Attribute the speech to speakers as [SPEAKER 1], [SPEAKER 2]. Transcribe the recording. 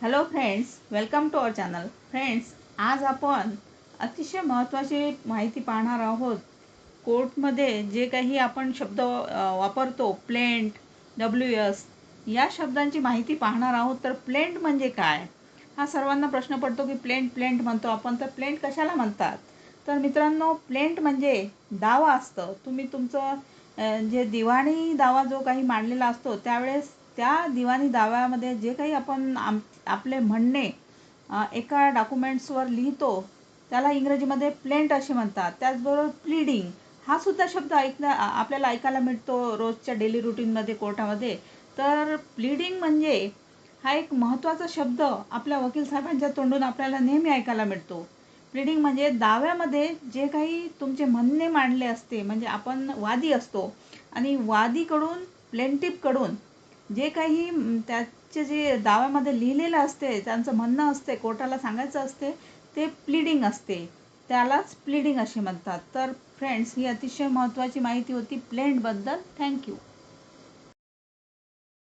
[SPEAKER 1] Hello friends welcome to our channel friends आज आपण अतिशय महत्त्वाची माहिती पाहणार आहोत. कोर्टमध्ये जे काही आपण शब्द वापरतो प्लेंट डब्ल्यू एस या शब्दांची माहिती पाहणार आहोत. तर प्लेंट म्हणजे काय? हा सर्वांना प्रश्न पडतो की प्लेंट प्लेंट म्हणतो आपण. तर प्लेंट कशाला म्हणतात? तर मित्रांनो प्लेंट म्हणजे दावा असतं. तुम्ही तुमचं जे दिवाणी दावा जो काही मांडलेला असतो त्यावेळेस त्या दिवाणी दाव्यामध्ये जे काही आपण आम आपले म्हणणे एका डॉक्युमेंट्सवर लिहितो त्याला इंग्रजीमध्ये प्लेंट असे म्हणतात. त्याचबरोबर प्लीडिंग हा सुद्धा शब्द ऐकण्या आपल्याला ऐकायला मिळतो रोजच्या डेली रुटीनमध्ये कोर्टामध्ये. तर प्लीडिंग म्हणजे हा एक महत्त्वाचा शब्द आपल्या वकील साहेबांच्या तोंडून आपल्याला नेहमी ऐकायला मिळतो. प्लीडिंग म्हणजे दाव्यामध्ये जे काही तुमचे म्हणणे मांडले असते म्हणजे आपण वादी असतो आणि वादीकडून प्लेंटिपकडून जे काही त्याचे जे दाव्यामध्ये लिहिलेलं असते त्यांचं म्हणणं असते कोर्टाला सांगायचं असते ते प्लीडिंग असते. त्यालाच प्लीडिंग असे म्हणतात. तर फ्रेंड्स ही अतिशय महत्त्वाची माहिती होती. प्लेंटबद्दल थँक्यू